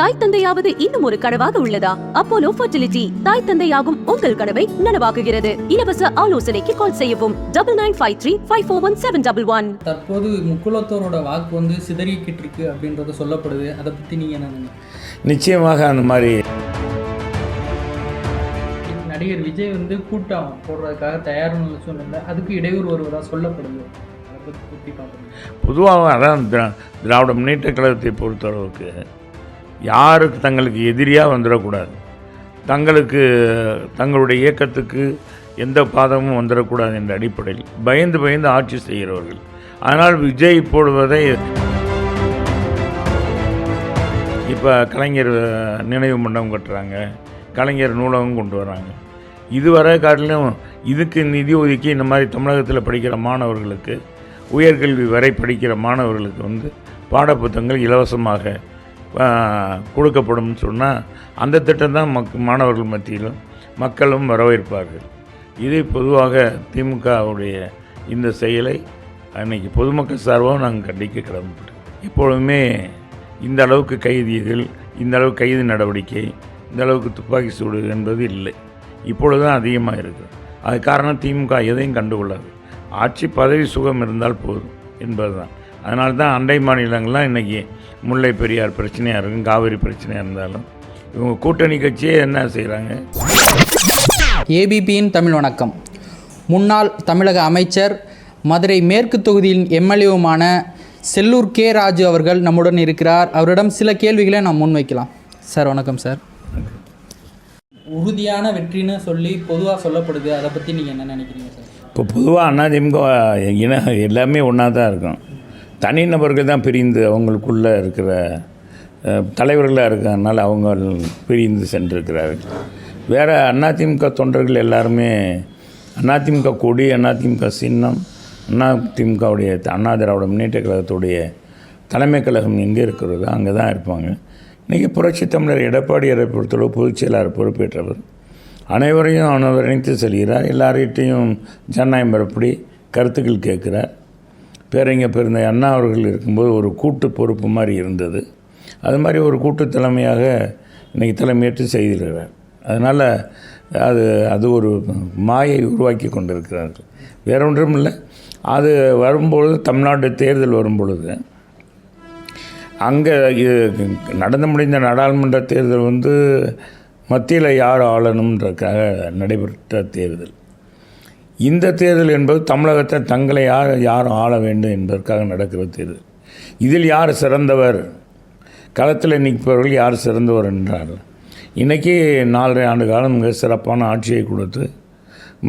தாய் தந்தையாவது இன்னும் ஒரு கனவாக உள்ளதா? அப்போலோ ஃபர்டிலிட்டி தாய் தந்தையாகும் உங்கள் கனவை நனவாக்குகிறது. இலவச ஆலோசனைக்கு கால் செய்யவும். Double nine five three five four one seven double one தற்போது முக்குலத்தோரோட வாக்கு வந்து சிதறிக்கிட்டு இருக்கு அப்படின்றது சொல்லப்படுது. அதை பற்றி நீங்கள் என்ன? நிச்சயமாக அந்த மாதிரி நடிகர் விஜய் வந்து கூட்டம் போடுறதுக்காக தயார்னு சொன்னல அதுக்கு இடையூறு வருவதாக சொல்லப்படுது. பொதுவாக அதான் திரா- திராவிட முன்னேற்ற கழகத்தை பொறுத்தளவுக்கு யாருக்கு தங்களுக்கு எதிரியாக வந்துடக்கூடாது. தங்களுக்கு தங்களுடைய இயக்கத்துக்கு எந்த பாதமும் வந்துடக்கூடாது என்ற அடிப்படையில் பயந்து பயந்து ஆட்சி செய்கிறவர்கள். அதனால் விஜய் போடுவதை இப்போ கலைஞர் நினைவு மண்டபம் கட்டுறாங்க. கலைஞர் நூலகம் கொண்டு வராங்க. இதுவரை காட்டிலும் இதுக்கு நிதி ஒதுக்கி இந்த மாதிரி தமிழகத்தில் படிக்கிற மாணவர்களுக்கு உயர்கல்வி வரை படிக்கிற மாணவர்களுக்கு வந்து பாடப்புத்தகங்கள் இலவசமாக கொடுக்கப்படும் சொன்னால் அந்த திட்டம் தான் மக் மாணவர்கள் மத்தியிலும் மக்களும் வரவேற்பார்கள். இதை பொதுவாக திமுகவுடைய இந்த செயலை அன்னைக்கு பொதுமக்கள் சார்பாக நாங்கள் கண்டிக்க கடமைப்பட்டோம். எப்பொழுதுமே இந்த அளவுக்கு கைதிகள் இந்த அளவு கைது நடவடிக்கை இந்த அளவுக்கு துப்பாக்கி சூடு என்பது இல்லை. இப்பொழுது தான் அதிகமாக இருக்குது அது காரணம் திமுக எதையும் கண்டுகொள்ளாது. ஆட்சி பதவி சுகம் இருந்தால் போதும் என்பது தான் அதனால தான் அண்டை மாநிலங்கள்லாம் இன்றைக்கி முல்லை பெரியார் பிரச்சனையாக இருக்கும் காவிரி பிரச்சனையாக இருந்தாலும். இவங்க கூட்டணி கட்சியே என்ன செய்கிறாங்க ஏபிபியின் தமிழ் வணக்கம். முன்னாள் தமிழக அமைச்சர் மதுரை மேற்கு தொகுதியின் எம்எல்ஏவுமான செல்லூர் கே ராஜு அவர்கள் நம்முடன் இருக்கிறார். அவரிடம் சில கேள்விகளை நாம் முன்வைக்கலாம். சார் வணக்கம் சார். உறுதியான வெற்றின்னு சொல்லி பொதுவாக சொல்லப்படுது. அதை பற்றி நீங்கள் என்ன நினைக்கிறீங்க சார்? இப்போ பொதுவாக அதிமுக இன எல்லாமே ஒன்றா தான் இருக்கும். தனிநபர்கள் தான் பிரிந்து அவங்களுக்குள்ளே இருக்கிற தலைவர்களாக இருக்கிறதுனால அவங்க பிரிந்து சென்றிருக்கிறார்கள். வேறு அதிமுக தொண்டர்கள் எல்லாருமே அதிமுக கொடி அதிமுக சின்னம் அதிமுகவுடைய அண்ணா திராவிட முன்னேற்ற கழகத்துடைய தலைமை கழகம் எங்கே இருக்கிறதோ அங்கே தான் இருப்பாங்க. இன்றைக்கி புரட்சி தமிழர் எடப்பாடி பொறுத்தளவு பொதுச் செயலாளர் பொறுப்பேற்றவர். அனைவரையும் அவர் இணைத்து செல்கிறார். எல்லார்கிட்டையும் ஜனநாயகம் பரப்படி கருத்துக்கள் கேட்குறார். பேரங்க பெருந்தை அண்ணா அவர்கள் இருக்கும்போது ஒரு கூட்டு பொறுப்பு மாதிரி இருந்தது. அது மாதிரி ஒரு கூட்டு தலைமையாக இன்றைக்கி தலைமையேற்று செய்திருக்கிறார். அதனால் அது அது ஒரு மாயை உருவாக்கி கொண்டிருக்கிறார்கள். வேற ஒன்றும் இல்லை. அது வரும்பொழுது தமிழ்நாடு தேர்தல் வரும்பொழுது அங்கே நடந்து முடிந்த நாடாளுமன்ற தேர்தல் வந்து மத்தியில் யார் ஆளணுன்றதுக்காக நடைபெற்ற தேர்தல். இந்த தேர்தல் என்பது தமிழகத்தை தங்களை யார் யாரும் ஆள வேண்டும் என்பதற்காக நடக்கிற தேர்தல். இதில் யார் சிறந்தவர்? களத்தில் நிற்பவர்கள் யார் சிறந்தவர் என்றார் இன்றைக்கி நாலரை ஆண்டு காலம் மிக சிறப்பான ஆட்சியை கொடுத்து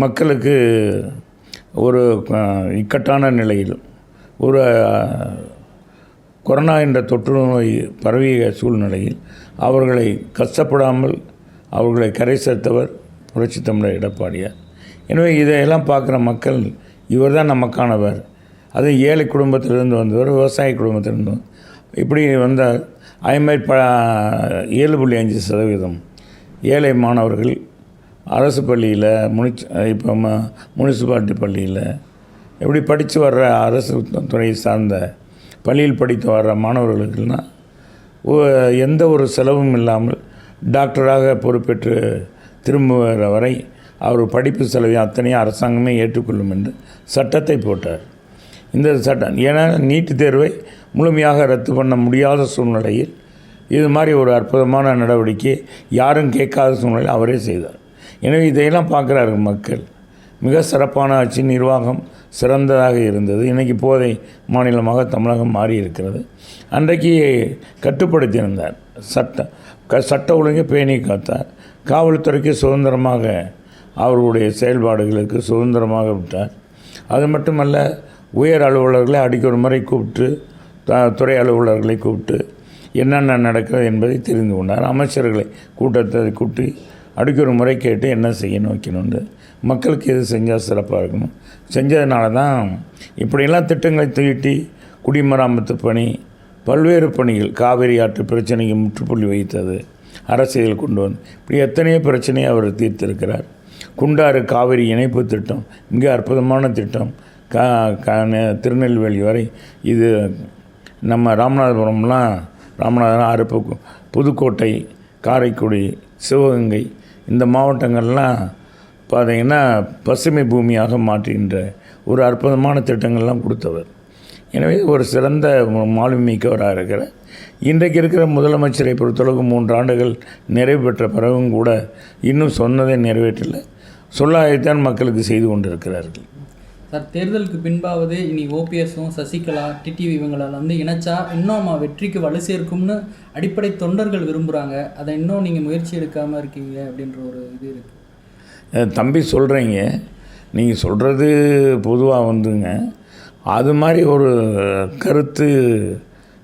மக்களுக்கு ஒரு இக்கட்டான நிலையில் ஒரு கொரோனா என்ற தொற்று நோய் பரவிய சூழ்நிலையில் அவர்களை கஷ்டப்படாமல் அவர்களை கரை சேர்த்தவர் புரட்சி தமிழர் எடப்பாடியார். எனவே இதையெல்லாம் பார்க்குற மக்கள் இவர் தான் நமக்கானவர். அது ஏழை குடும்பத்திலிருந்து வந்தவர் விவசாய குடும்பத்திலிருந்து இப்படி வந்தால் அதேமாதிரி ப ஏழு புள்ளி அஞ்சு சதவீதம் ஏழை மாணவர்கள் அரசு பள்ளியில் முனிச் இப்போ ம முனிசிபாலிட்டி பள்ளியில் எப்படி படித்து வர்ற அரசு துறையை சார்ந்த பள்ளியில் படித்து வர்ற மாணவர்களுக்குன்னா எந்த ஒரு செலவும் இல்லாமல் டாக்டராக பொறுப்பேற்று திரும்புகிற வரை அவர் படிப்பு செலவை அத்தனையும் அரசாங்கமே ஏற்றுக்கொள்ளும் என்று சட்டத்தை போட்டார். இந்த சட்டம் ஏன்னா நீட்டு தேர்வை முழுமையாக ரத்து பண்ண முடியாத சூழ்நிலையில் இது மாதிரி ஒரு அற்புதமான நடவடிக்கை யாரும் கேட்காத சூழ்நிலையில் அவரே செய்தார். எனவே இதையெல்லாம் பார்க்குறாரு மக்கள். மிக சிறப்பான ஆட்சி நிர்வாகம் சிறந்ததாக இருந்தது. இன்றைக்கி போதை மாநிலமாக தமிழகம் மாறி இருக்கிறது அன்றைக்கு கட்டுப்படுத்தியிருந்தார். சட்ட க சட்ட ஒழுங்கை பேணி காத்தார் காவல்துறைக்கு சுதந்திரமாக அவர்களுடைய செயல்பாடுகளுக்கு சுதந்திரமாக விட்டார். அது மட்டுமல்ல உயர் அலுவலர்களை அடிக்கொரு முறை கூப்பிட்டு த- துறை அலுவலர்களை கூப்பிட்டு என்னென்ன நடக்கிறது என்பதை தெரிந்து கொண்டார். அமைச்சர்களை கூட்டத்தை கூட்டி அடிக்கொரு முறை கேட்டு என்ன செய்யணும் வைக்கணும்னு மக்களுக்கு எது செஞ்சால் சிறப்பாக இருக்கணும். செஞ்சதுனால தான் இப்படியெல்லாம் திட்டங்களை தீட்டி குடிமராமத்து பணி பல்வேறு பணிகள் காவிரி ஆற்று பிரச்சனைக்கு முற்றுப்புள்ளி வைத்தது அரசியல் கொண்டு வந்து இப்படி எத்தனையோ பிரச்சனையை அவர் தீர்த்திருக்கிறார். குண்டாறு காவிரி இணைப்பு திட்டம் மிக அற்புதமான திட்டம் கா க திருநெல்வேலி வரை. இது நம்ம ராமநாதபுரம்லாம் ராமநாதபுரம் அருப்பு புதுக்கோட்டை காரைக்குடி சிவகங்கை இந்த மாவட்டங்கள்லாம் பார்த்திங்கன்னா பசுமை பூமியாக மாற்றுகின்ற ஒரு அற்புதமான திட்டங்கள்லாம் கொடுத்தவர். எனவே ஒரு சிறந்த மாலுமிக்கவராக இருக்கிற இன்றைக்கு இருக்கிற முதலமைச்சரை பொறுத்தளவுக்கு மூன்று ஆண்டுகள் நிறைவு பெற்ற பிறகும் கூட இன்னும் சொன்னதை நிறைவேற்றலை. சொல்லாதைத்தான் மக்களுக்கு செய்து கொண்டிருக்கிறார்கள். சார் தேர்தலுக்கு பின்பாவது இனி ஓபிஎஸும் சசிகலா டிடிவி இவங்களால் வந்து இணைச்சா இன்னும் வெற்றிக்கு வலு சேர்க்கும்னு அடிப்படை தொண்டர்கள் விரும்புகிறாங்க அதை இன்னும் நீங்கள் முயற்சி எடுக்காமல் இருக்கீங்க அப்படின்ற ஒரு இது இருக்குது தம்பி சொல்கிறீங்க நீங்கள் சொல்கிறது பொதுவாக வந்துங்க. அது மாதிரி ஒரு கருத்து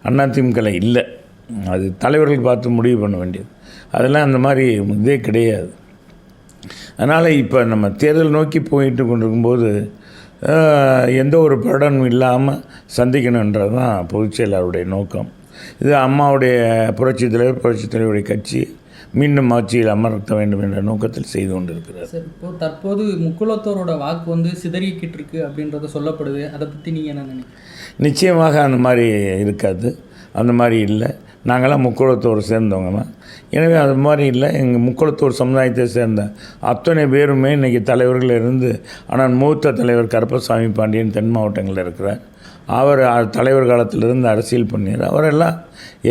அதிமுகவில் இல்லை. அது தலைவர்கள் பார்த்து முடிவு பண்ண வேண்டியது. அதெல்லாம் அந்த மாதிரி இதே கிடையாது. அதனால் இப்போ நம்ம தேர்தல் நோக்கி போயிட்டு கொண்டிருக்கும்போது எந்த ஒரு படனும் இல்லாமல் சந்திக்கணுன்றது தான் பொதுச் செயலாளருடைய நோக்கம். இது அம்மாவுடைய புரட்சித் தலைவர் புரட்சித் தலைவருடைய கட்சி மீண்டும் ஆட்சியில் அமர்த்த வேண்டும் என்ற நோக்கத்தில் செய்து கொண்டிருக்கிறார். சார் இப்போ தற்போது முக்குலத்தோரோட வாக்கு வந்து சிதறிக்கிட்டு இருக்கு அப்படின்றத சொல்லப்படுது. அதை பற்றி நீங்கள் என்ன நினைக்கிறீங்க? நிச்சயமாக அந்த மாதிரி இருக்காது. அந்த மாதிரி இல்லை. நாங்களாம் முக்குளத்தூர் சேர்ந்தவங்க தான். எனவே அது மாதிரி இல்லை. எங்கள் முக்குளத்தூர் சமுதாயத்தை சேர்ந்த அத்தனை பேருமே இன்றைக்கி தலைவர்கள் இருந்து ஆனால் மூத்த தலைவர் கருப்பசாமி பாண்டியன் தென் மாவட்டங்களில் இருக்கிறார். அவர் தலைவர் காலத்திலிருந்து அரசியல் பண்ணியார் அவரெல்லாம்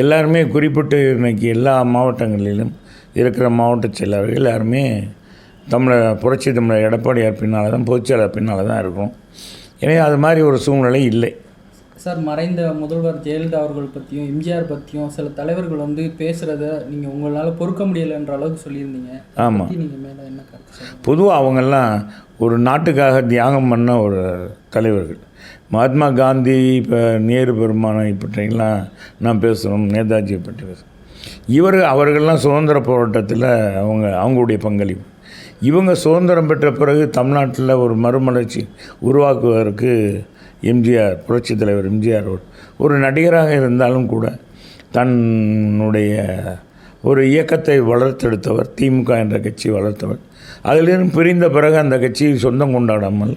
எல்லாருமே குறிப்பிட்டு இன்னைக்கு எல்லா மாவட்டங்களிலும் இருக்கிற மாவட்ட செயலாளர்கள் எல்லாருமே தமிழ புரட்சி தமிழர் எடப்பாடியார் பின்னால் தான் பொதுச்செயலாளர் பின்னால் தான் இருக்கும் எனவே அது மாதிரி ஒரு சூழ்நிலை இல்லை. சார் மறைந்த முதல்வர் ஜெயலலிதா அவர்கள் பற்றியும் எம்ஜிஆர் பற்றியும் சில தலைவர்கள் வந்து பேசுகிறத நீங்கள் உங்களால் பொறுக்க முடியலைன்ற அளவுக்கு சொல்லியிருந்தீங்க. ஆமாம் நீங்கள் மேலே என்ன கருத்து பொதுவாக அவங்கெல்லாம் ஒரு நாட்டுக்காக தியாகம் பண்ண ஒரு தலைவர்கள். மகாத்மா காந்தி இப்போ நேரு பெருமானை பற்றிலாம் நான் பேசுகிறோம் நேதாஜியை பற்றி பேசுகிறோம் இவர் அவர்கள்லாம் சுதந்திர போராட்டத்தில் அவங்க அவங்களுடைய பங்களிப்பு. இவங்க சுதந்திரம் பெற்ற பிறகு தமிழ்நாட்டில் ஒரு மறுமலர்ச்சி உருவாக்குவதற்கு எம்ஜிஆர் புரட்சித் தலைவர் எம்ஜிஆர் ஒரு- நடிகராக இருந்தாலும் கூட தன்னுடைய ஒரு இயக்கத்தை வளர்த்தெடுத்தவர் திமுக என்ற கட்சி வளர்த்தவர். அதிலிருந்து பிரிந்த பிறகு அந்த கட்சியை சொந்தம் கொண்டாடாமல்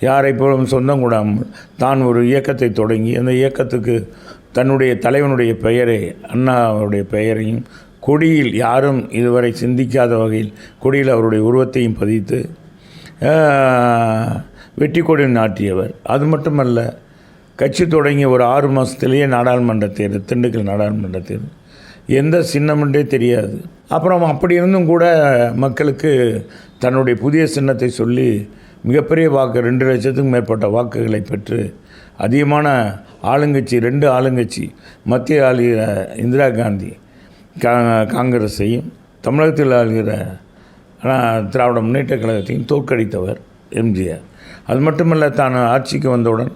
யாரை போலும் சொந்தம் கூடாமல் தான் ஒரு இயக்கத்தை தொடங்கி அந்த இயக்கத்துக்கு தன்னுடைய தலைவனுடைய பெயரை அண்ணாவுடைய பெயரையும் கொடியில் யாரும் இதுவரை சிந்திக்காத வகையில் கொடியில் அவருடைய உருவத்தையும் பதித்து வெற்றி கொடி நாட்டியவர். அது மட்டுமல்ல கட்சி தொடங்கி ஒரு ஆறு மாதத்துலேயே நாடாளுமன்ற தேர்தல் திண்டுக்கல் நாடாளுமன்ற தேர்தல் எந்த சின்னமென்றே தெரியாது. அப்புறம் அப்படி இருந்தும் கூட மக்களுக்கு தன்னுடைய புதிய சின்னத்தை சொல்லி மிகப்பெரிய வாக்கு ரெண்டு லட்சத்துக்கும் மேற்பட்ட வாக்குகளை பெற்று அதிகமான ஆளுங்கட்சி ரெண்டு ஆளுங்கட்சி மத்திய ஆளுகிற இந்திரா காந்தி கா காங்கிரஸையும் தமிழகத்தில் ஆளுகிற திராவிட முன்னேற்ற கழகத்தையும் தோற்கடித்தவர் எம்ஜிஆர். அது மட்டுமல்ல தான் ஆட்சிக்கு வந்தவுடன்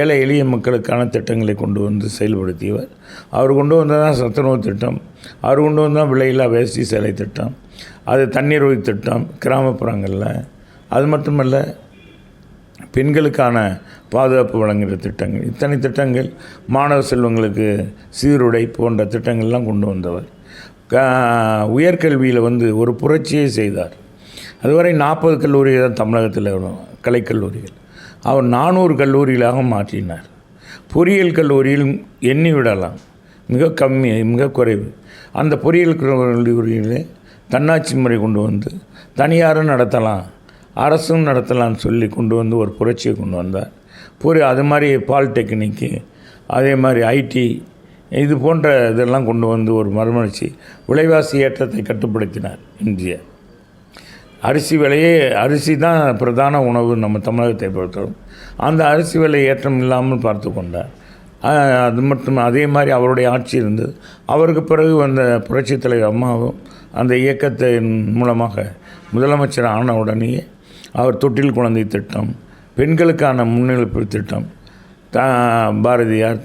ஏழை எளிய மக்களுக்கான திட்டங்களை கொண்டு வந்து செயல்படுத்தியவர். அவர் கொண்டு வந்ததான் சத்துணவு திட்டம். அவர் கொண்டு வந்தால் விலையில்லா வேஷ்டி சேலை திட்டம். அது தண்ணீர் உயிர் திட்டம் கிராமப்புறங்களில். அது மட்டுமல்ல பெண்களுக்கான பாதுகாப்பு வழங்குகிற திட்டங்கள். இத்தனை திட்டங்கள் மாணவ செல்வங்களுக்கு சீருடை போன்ற திட்டங்கள்லாம் கொண்டு வந்தவர். உயர்கல்வியில் வந்து ஒரு புரட்சியை செய்தார். அதுவரை நாற்பது கல்லூரி தான் தமிழகத்தில் வரும் கலைக்கல்லூரிகள் அவர் நானூறு கல்லூரிகளாக மாற்றினார். பொறியியல் கல்லூரியில் எண்ணி விடலாம். மிக கம்மி மிக குறைவு. அந்த பொறியியல் கல்லூரியிலே தன்னாட்சி முறை கொண்டு வந்து தனியாரும் நடத்தலாம் அரசும் நடத்தலாம்னு சொல்லி கொண்டு வந்து ஒரு புரட்சியை கொண்டு வந்தார். பொறி அது மாதிரி பாலிடெக்னிக்கு அதே மாதிரி ஐடி இது போன்ற இதெல்லாம் கொண்டு வந்து ஒரு மறுமலர்ச்சி விலைவாசி ஏற்றத்தை கட்டுப்படுத்தினார் எம்ஜிஆர். அரிசி விலையே அரிசி தான் பிரதான உணவு நம்ம தமிழகத்தை பொறுத்தவரை. அந்த அரிசி விலை ஏற்றம் இல்லாமல் பார்த்து கொண்டார். அது மட்டும் அதே மாதிரி அவருடைய ஆட்சி இருந்தது. அவருக்கு பிறகு வந்த புரட்சித் தலைவர் அம்மாவும் அந்த இயக்கத்தின் மூலமாக முதலமைச்சர் ஆன உடனேயே அவர் தொட்டில் குழந்தை திட்டம் பெண்களுக்கான முன்னெடுப்பு திட்டம் த பாரதியார்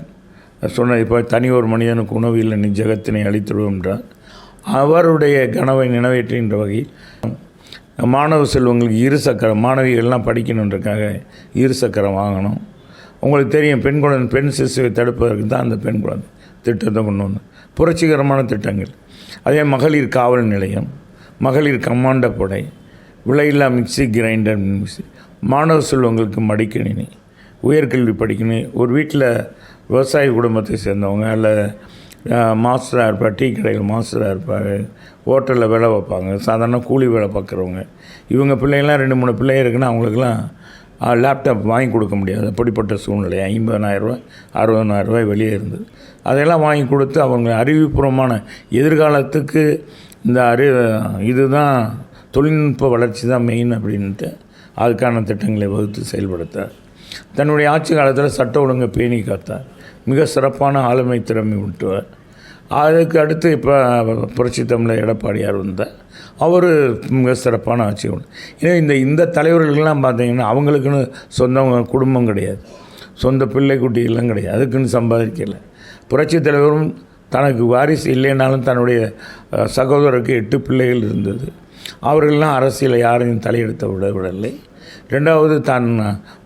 சொன்ன இப்போ தனி ஒரு மனிதனுக்கு உணவு இல்லை நீ ஜெகத்தினை அளித்துடுவோம் என்றார். அவருடைய கனவை நினைவேற்றுகின்ற வகையில் மாணவ செல்வங்களுக்கு இரு சக்கரம் மாணவிகள்லாம் படிக்கணுன்றக்காக இருசக்கரம் வாங்கணும். உங்களுக்கு தெரியும் பெண் குழந்தை பெண் சிசுவை தடுப்பதற்கு தான் அந்த பெண் குழந்தை திட்டத்தை கொண்டு வந்து புரட்சிகரமான திட்டங்கள். அதே மகளிர் காவல் நிலையம் மகளிர் கமாண்ட படை விலையில்லா மிக்சி கிரைண்டர் மிக்சி. மாணவ செல்வங்களுக்கு மடிக்கணினி உயர்கல்வி படிக்கணும். ஒரு வீட்டில் விவசாய குடும்பத்தை சேர்ந்தவங்க அல்ல மாஸ்டராக இருப்பார் டீ கடையில் மாஸ்டராக இருப்பார். ஹோட்டலில் வேலை வைப்பாங்க. சாதாரண கூலி வேலை பார்க்குறவங்க இவங்க பிள்ளைங்களாம் ரெண்டு மூணு பிள்ளைங்க இருக்குன்னா அவங்களுக்குலாம் லேப்டாப் வாங்கி கொடுக்க முடியாது. அப்படிப்பட்ட சூழ்நிலை. ஐம்பதனாயிரரூவா அறுபதனாயிரரூவாய் வெளியே இருந்தது. அதையெல்லாம் வாங்கி கொடுத்து அவங்க அறிவுபூர்வமான எதிர்காலத்துக்கு இந்த அறி இதுதான் தொழில்நுட்ப வளர்ச்சி தான் மெயின் அப்படின்ட்டு அதுக்கான திட்டங்களை வகுத்து செயல்படுத்தார். தன்னுடைய ஆட்சி காலத்தில் சட்ட ஒழுங்கை பேணி காத்தார் மிக சிறப்பான ஆளுமை திறமை விட்டுவார் அதுக்கு அடுத்து இப்போ புரட்சி தமிழர் எடப்பாடியார் வந்தார் அவர் மிக சிறப்பான ஆட்சி ஏன்னா இந்த இந்த தலைவர்கள்லாம் பார்த்தீங்கன்னா அவங்களுக்குன்னு சொந்தவங்க குடும்பம் கிடையாது. சொந்த பிள்ளை குட்டிகள்லாம் கிடையாது. அதுக்குன்னு சம்பாதிக்கலை. புரட்சி தலைவரும் தனக்கு வாரிசு இல்லைனாலும் தன்னுடைய சகோதரருக்கு எட்டு பிள்ளைகள் இருந்தது. அவர்கள்லாம் அரசியல் யாரையும் தலையெடுத்த விட விடவில்லை ரெண்டாவது தான்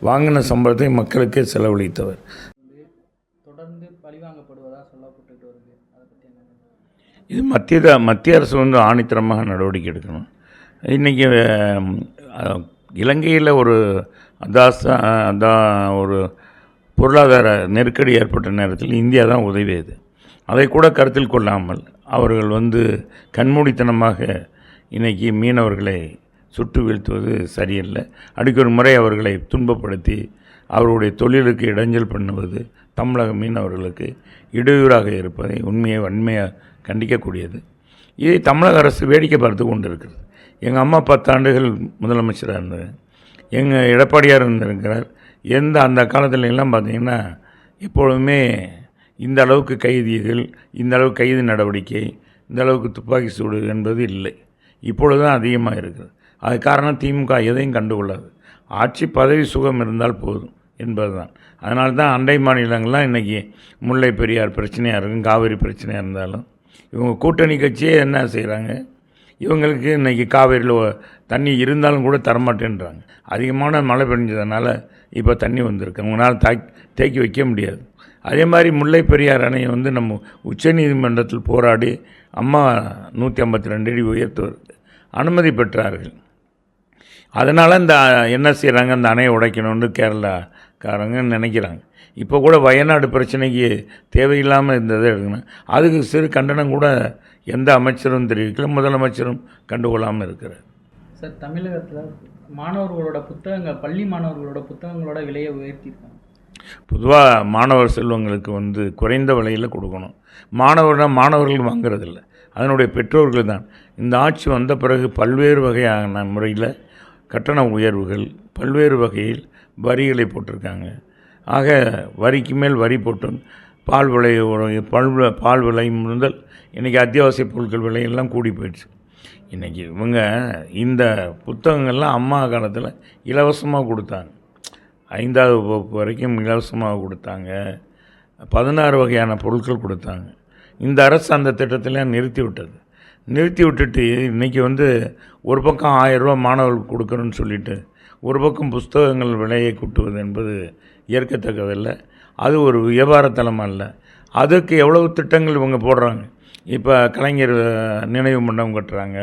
வாங்கின சம்பளத்தை மக்களுக்கே செலவழித்தவர் தொடர்ந்து பழிவாங்கப்படுவதாக சொல்லப்பட்டுட்டு வருது அதை பற்றி என்ன நினைக்கிறீங்க? இது மத்திய மத்திய அரசு வந்து ஆணித்தரமாக நடவடிக்கை எடுக்கணும். இன்றைக்கி இலங்கையில் ஒரு அதாச அதான் ஒரு பொருளாதார நெருக்கடி ஏற்பட்ட நேரத்தில் இந்தியா தான் உதவியது அதை. கூட கருத்தில் கொள்ளாமல் அவர்கள் வந்து கண்மூடித்தனமாக இன்றைக்கி மீனவர்களை சுட்டு வீழ்த்துவது சரியில்லை. அடிக்கொரு முறை அவர்களை துன்பப்படுத்தி அவருடைய தொழிலுக்கு இடைஞ்சல் பண்ணுவது தமிழக மீனவர்களுக்கு இடையூறாக இருப்பதை உண்மையை வன்மையாக கண்டிக்கக்கூடியது. இதை தமிழக அரசு வேடிக்கை பார்த்து கொண்டு இருக்கிறது எங்கள் அம்மா பத்தாண்டுகள் முதலமைச்சராக இருந்தார். எங்கள் எடப்பாடியார் இருந்திருக்கிறார். எந்த அந்த காலத்துல எல்லாம் பார்த்தீங்கன்னா எப்பொழுதுமே இந்த அளவுக்கு கைதிகள் இந்த அளவுக்கு கைது நடவடிக்கை இந்த அளவுக்கு துப்பாக்கி சூடு என்பது இல்லை. இப்பொழுது தான் அதிகமாக இருக்குது அது காரணம் திமுக எதையும் கண்டுகொள்ளாது. ஆட்சி பதவி சுகம் இருந்தால் போதும் என்பது தான் அதனால தான் அண்டை மாநிலங்கள்லாம் இன்றைக்கி முல்லை பெரியார் பிரச்சனையாக இருக்கும் காவிரி பிரச்சனையாக இருந்தாலும் இவங்க கூட்டணி கட்சியே என்ன செய்கிறாங்க இவங்களுக்கு இன்றைக்கி காவேரியில் தண்ணி இருந்தாலும் கூட தரமாட்டேன்றாங்க. அதிகமான மழை பெஞ்சதுனால இப்போ தண்ணி வந்திருக்கு. அவங்களால தாக்கி தேக்கி வைக்க முடியாது. அதே மாதிரி முல்லை பெரியார் அணையை வந்து நம்ம உச்சநீதிமன்றத்தில் போராடி அம்மா நூற்றி ஐம்பத்தி ரெண்டு அடி உயர்த்துவதற்கு அனுமதி பெற்றார்கள். அதனால் இந்த என்ன செய்கிறாங்க அந்த அணையை உடைக்கணும்னு கேரளாக்காரங்க நினைக்கிறாங்க. இப்போ கூட வயநாடு பிரச்சனைக்கு தேவையில்லாமல் இருந்ததை எடுக்கணும். அதுக்கு சிறு கண்டனம் கூட எந்த அமைச்சரும் தெரிவிக்கல. முதலமைச்சரும் கண்டுகொள்ளாமல் இருக்கிறார். சார் தமிழகத்தில் மாணவர்களோட புத்தகங்கள் பள்ளி மாணவர்களோட புத்தகங்களோட விலையை உயர்த்தியிருக்காங்க. பொதுவாக மாணவர் செல்வங்களுக்கு வந்து குறைந்த விலையில் கொடுக்கணும். மாணவர்னா மாணவர்கள் வாங்குறதில்ல. அதனுடைய பெற்றோர்கள் தான். இந்த ஆட்சி வந்த பிறகு பல்வேறு வகையான முறையில் கட்டண உயர்வுகள் பல்வேறு வகையில் வரிகளை போட்டிருக்காங்க. ஆக வரிக்கு மேல் வரி போட்டு பால் விலை பல் பால் பால் விலை முதல் இன்றைக்கி அத்தியாவசிய பொருட்கள் விலையெல்லாம் கூடி போயிடுச்சு. இன்றைக்கி இவங்க இந்த புத்தகங்கள்லாம் அம்மா காலத்தில் இலவசமாக கொடுத்தாங்க. ஐந்தாவது வகுப்பு வரைக்கும் இலவசமாக கொடுத்தாங்க. பதினாறு வகையான பொருட்கள் கொடுத்தாங்க. இந்த அரசு அந்த திட்டத்திலாம் நிறுத்தி விட்டது. நிறுத்தி விட்டுட்டு இன்றைக்கி வந்து ஒரு பக்கம் ஆயிரரூபா மாணவர்களுக்கு கொடுக்குறோன்னு சொல்லிட்டு ஒரு பக்கம் புஸ்தகங்கள் விலையை கூட்டுவது என்பது ஏற்கத்தக்கதில்லை. அது ஒரு வியாபாரத்தலமாக இல்லை. அதுக்கு எவ்வளவு திட்டங்கள் இவங்க போடுறாங்க? இப்போ கலைஞர் நினைவு மண்டபம் கட்டுறாங்க.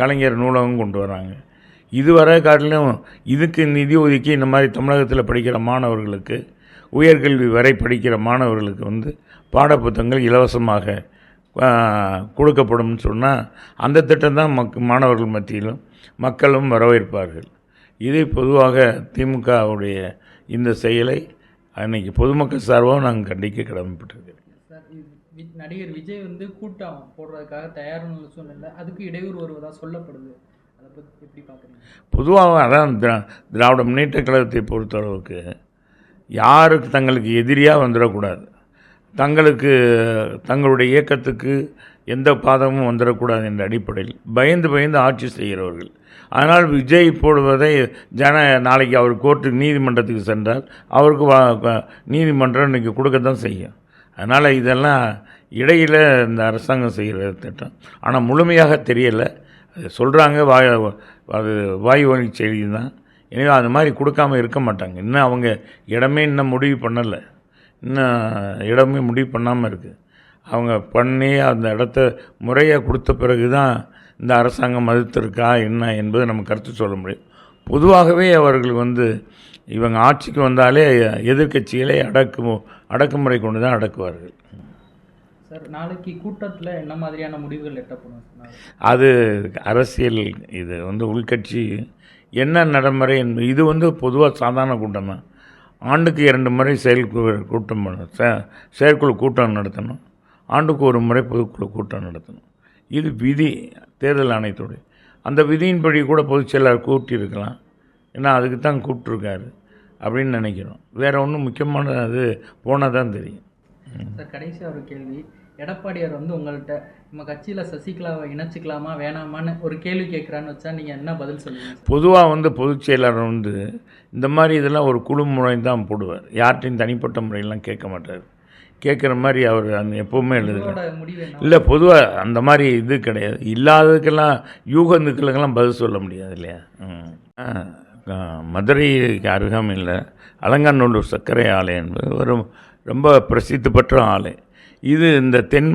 கலைஞர் நூலகம் கொண்டு வராங்க. இதுவரை காட்டிலும் இதுக்கு நிதி ஒதுக்கி இந்த மாதிரி தமிழகத்தில் படிக்கிற மாணவர்களுக்கு உயர்கல்வி வரை படிக்கிற மாணவர்களுக்கு வந்து பாடப்புத்தகங்கள் இலவசமாக கொடுக்கப்படும் கொடுக்கப்படும்னு சொன்னால் அந்த திட்டம் தான் மக் மாணவர்கள் மத்தியிலும் மக்களும் வரவேற்பார்கள். இதை பொதுவாக திமுகவுடைய இந்த செயலை அன்னைக்கு பொதுமக்கள் சார்பாக நாங்கள் கண்டிக்க கடமைப்பட்டிருக்கிறோம் நடிகர் விஜய் வந்து கூட்டம் போடுறதுக்காக தயாரான சூழ்நிலை அதுக்கு இடையூறு வருவதாக சொல்லப்படுது? அதை பற்றி எப்படி பார்க்குறீங்க? பொதுவாக அதான் திரா- திராவிட முன்னேற்ற கழகத்தை பொறுத்தளவுக்கு யாருக்கு தங்களுக்கு எதிரியாக வந்துடக்கூடாது. தங்களுக்கு தங்களுடைய இயக்கத்துக்கு எந்த பாதமும் வந்துடக்கூடாது என்ற அடிப்படையில். பயந்து பயந்து ஆட்சி செய்கிறவர்கள். அதனால் விஜய் போடுவதை ஜன நாளைக்கு அவர் கோர்ட்டுக்கு நீதிமன்றத்துக்கு சென்றால் அவருக்கு வா நீதிமன்றம் இன்றைக்கி கொடுக்கத்தான் செய்யும். அதனால் இதெல்லாம் இடையில் இந்த அரசாங்கம் செய்கிற திட்டம். ஆனால் முழுமையாக தெரியலை. அது சொல்கிறாங்க வாய் அது வாய் வழி செய்தி தான் எனவே அது மாதிரி கொடுக்காம இருக்க மாட்டாங்க. இன்னும் அவங்க இடமே இன்னும் முடிவு பண்ணலை. இன்னும் இடமே முடிவு பண்ணாமல் இருக்குது அவங்க பண்ணி அந்த இடத்த முறையாக கொடுத்த பிறகு தான் இந்த அரசாங்கம் மறுத்திருக்கா என்ன என்பதை நம்ம கருத்து சொல்ல முடியும். பொதுவாகவே அவர்கள் வந்து இவங்க ஆட்சிக்கு வந்தாலே எதிர்க்கட்சிகளை அடக்கு அடக்குமுறை கொண்டு தான் அடக்குவார்கள். சார் நாளைக்கு கூட்டத்தில் என்ன மாதிரியான முடிவுகள் எட்டப்படும்? அது அரசியல் இது வந்து உள்கட்சி என்ன நடைமுறை என்பது இது வந்து பொதுவாக சாதாரண கூட்டம் தான் ஆண்டுக்கு இரண்டு முறை செயற்குழு கூட்டம் செயற்குழு கூட்டம் நடத்தணும். ஆண்டுக்கு ஒரு முறை பொதுக்குழு கூட்டம் நடத்தணும். இது விதி தேர்தல் ஆணையத்துடைய. அந்த விதியின்படி கூட பொதுச் செயலாளர் கூட்டியிருக்கலாம். ஏன்னா அதுக்கு தான் கூப்பிட்ருக்காரு அப்படின்னு நினைக்கிறோம். வேறு ஒன்றும் முக்கியமான அது போனால் தான் தெரியும் சார் கடைசியாக ஒரு கேள்வி. எடப்பாடியார் வந்து உங்கள்கிட்ட நம்ம கட்சியில் சசிகலாவை இணைச்சிக்கலாமா வேணாமான்னு ஒரு கேள்வி கேட்குறான்னு வச்சா நீங்கள் என்ன பதில் சொல்லுவீங்க சார்? பொதுவாக வந்து பொதுச் செயலாளர் வந்து இந்த மாதிரி இதெல்லாம் ஒரு குழு முறை தான் போடுவார். யார்கிட்டையும் தனிப்பட்ட முறையெல்லாம் கேட்க மாட்டார். கேட்குற மாதிரி அவர் அந்த எப்போவுமே எழுதுகிறார் இல்லை பொதுவாக அந்த மாதிரி இது கிடையாது. இல்லாததுக்கெல்லாம் யூகந்துக்களுக்கெல்லாம் பதில் சொல்ல முடியாது இல்லையா? மதுரைக்கு அருகாமையில் அலங்காநல்லூர் சர்க்கரை ஆலை என்பது ஒரு ரொம்ப பிரசித்தி பெற்ற ஆலை. இது இந்த தென்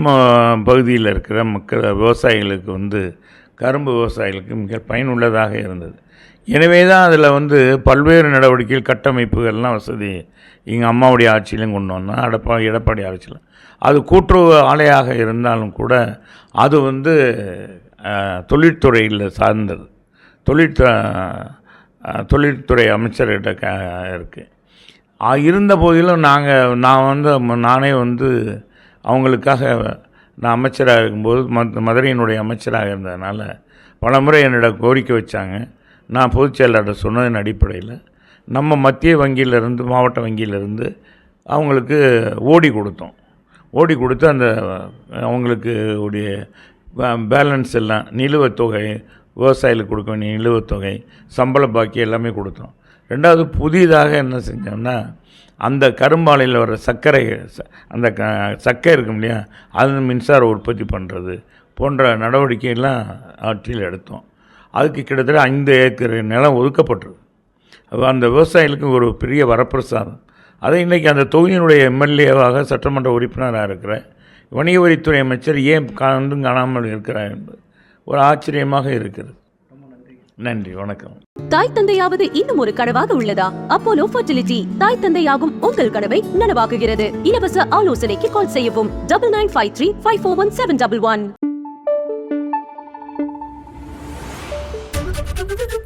பகுதியில் இருக்கிற மக்கள் விவசாயிகளுக்கு வந்து கரும்பு விவசாயிகளுக்கு மிக பயனுள்ளதாக இருந்தது. எனவே தான் அதில் வந்து பல்வேறு நடவடிக்கைகள் கட்டமைப்புகள்லாம் வசதி எங்கள் அம்மாவுடைய ஆட்சியிலும் கொண்டு வந்தோம். அடப்பா எடப்பாடி ஆட்சியில். அது கூட்டுறவு ஆலையாக இருந்தாலும் கூட அது வந்து தொழிற்துறையில் தொழில்துறையில் சார்ந்தது. தொழிற்து தொழிற்துறை தொழில்துறை அமைச்சர்கிட்ட க இருக்குது இருந்த போதிலும் நாங்கள் நான் வந்து ம- நானே வந்து அவங்களுக்காக நான் அமைச்சராக இருக்கும்போது ம மதுரையினுடைய அமைச்சராக இருந்ததுனால பல முறை கோரிக்கை வச்சாங்க. நான் பொதுச் செயலாளர் சொன்னதன் அடிப்படையில் நம்ம மத்திய வங்கியிலிருந்து மாவட்ட வங்கியிலிருந்து அவங்களுக்கு ஓடி கொடுத்தோம். ஓடி கொடுத்து அந்த அவங்களுக்கு உடைய பேலன்ஸ் எல்லாம் நிலுவைத் தொகை விவசாயிகளுக்கு கொடுக்க வேண்டிய நிலுவைத் தொகை சம்பள பாக்கி எல்லாமே கொடுத்தோம். ரெண்டாவது புதிதாக என்ன செஞ்சோம்னா அந்த கரும்பாலையில் வர சர்க்கரை ச- அந்த க சக்கை இருக்கும் இல்லையா அது மின்சார உற்பத்தி பண்ணுறது போன்ற நடவடிக்கையெல்லாம் ஆற்றில் எடுத்தோம். அதுக்கு கிட்டத்தட்ட ஐந்து ஏக்கர் நிலம் ஒதுக்கப்பட்டிருக்கு. அந்த விவசாயிகளுக்கு ஒரு பெரிய வரப்பிரசாதம். அதை இன்றைக்கி அந்த தொகுதியினுடைய எம்எல்ஏவாக சட்டமன்ற உறுப்பினராக இருக்கிறேன் வணிக வரித்துறை அமைச்சர் ஏன் கலந்து காணாமல் இருக்கிறார் என்பது ஒரு ஆச்சரியமாக இருக்கிறது. நன்றி வணக்கம். தாய் தந்தையாவது இன்னும் ஒரு கனவாக உள்ளதா? அப்போலோ ஃபர்டிலிட்டி தாய் தந்தையாகும் உங்கள் கனவை நனவாக்குகிறது. இலவச ஆலோசனைக்கு கால் செய்யவும். Double nine five three five four one seven double one. Thank you.